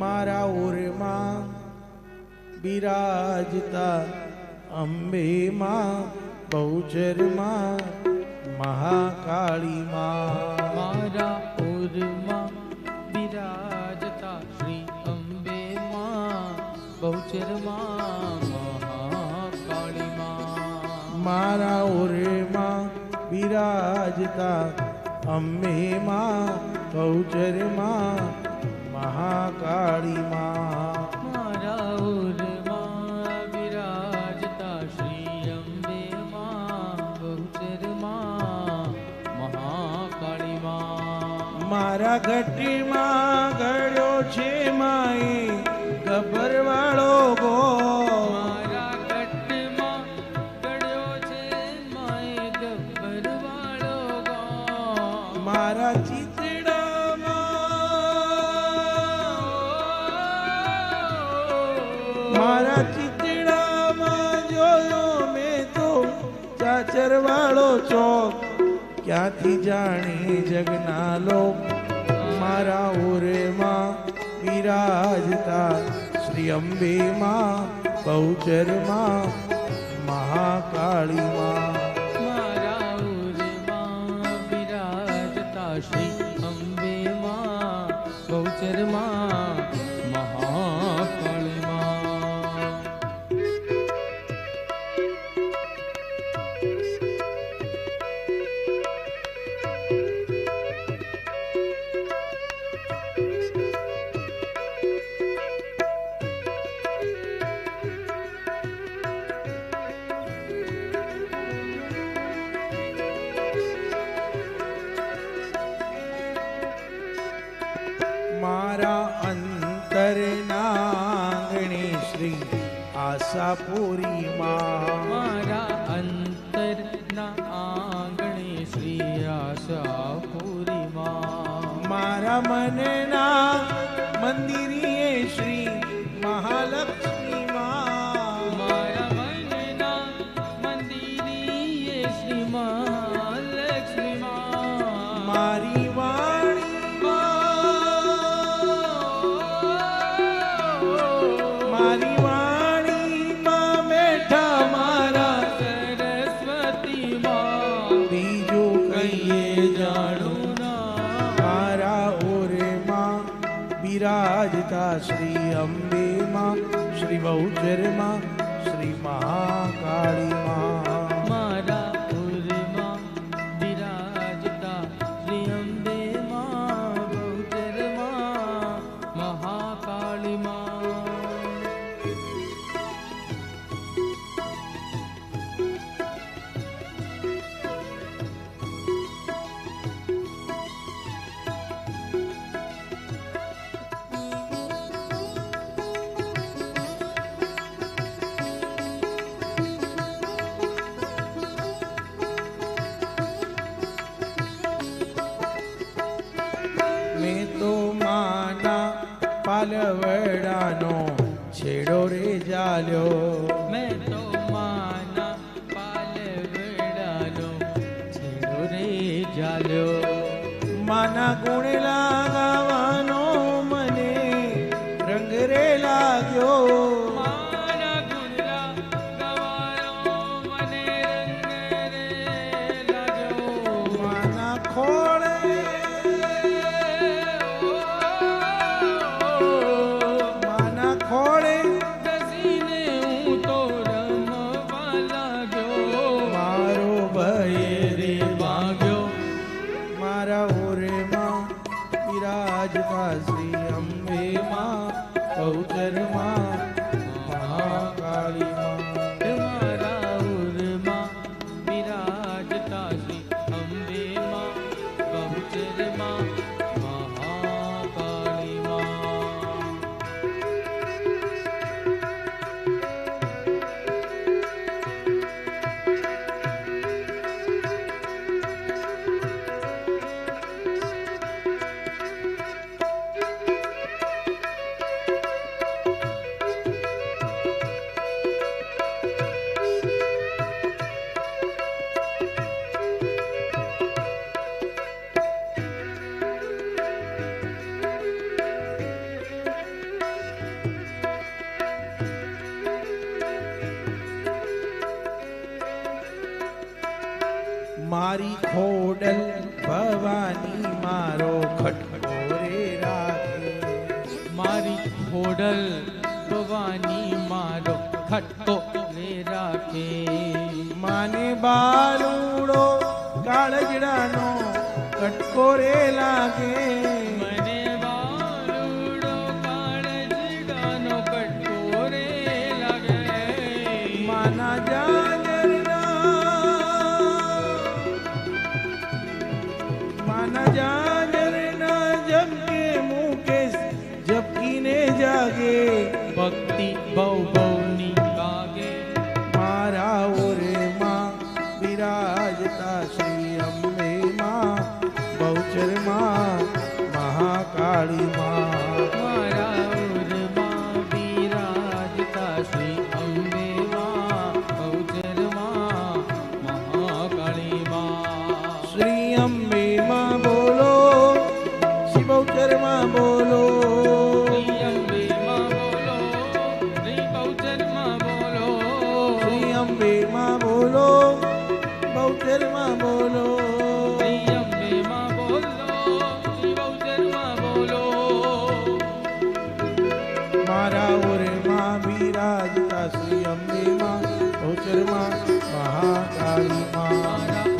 મારા ઓરમાં બિરાજતા અંબે માં બહુચરમાં મહાકાળી માં મારા ઓરમાં બિરાજતા શ્રી અંબે માં બહુચરમાં મહાકાળી માં મારા ઓરમાં બિરાજતા અંબે માં બહુચરમાં મહાકાળી માં મારા ઓરમાં બિરાજતા શ્રી અંબે માં બહુચરમાં મહાકાળી માં મારા ઘટીમાં ગળ્યો છે માએ ગભરવાળો ગો. મારા ગઢમાં ચાચર વાળો ચોક. ક્યાંથી જાણે જગના લોક મારા ઓરેમાં બિરાજતા શ્રી અંબેમાં, બહુચરમાં, મહાકાળીમાં. શ્રી અંબે માં બહુચરમાં આશાપુરીમાં મારા અંતરના આંગણે શ્રી આશાપુરી માં મારા મનના મંદિરીએ બિરાજતા શ્રી અંબેમાં શ્રી બહુચરમાં શ્રી મહાકાળીમાં પાલવડાનો છેડો રે જાલ્યો મેં તો માના પાલવડાનો છેડો રે જાલ્યો માના ગુણ ગાવાનો બહુચરમાં મારી ખોડલ ભવાની મારો ખટકો રે રાખે. મારી ખોડલ ભવાની મારો ખટકો રે રાખે. માને બાલુડો કાળજડાનો કટકો રે લાગે. ભક્તિ બહુ બહુની કાગે મારા ઓરેમાં બિરાજતા શ્રી અંબે માં બહુચરમાં મહાકાળી માં. બિરાજતા શ્રી અંબે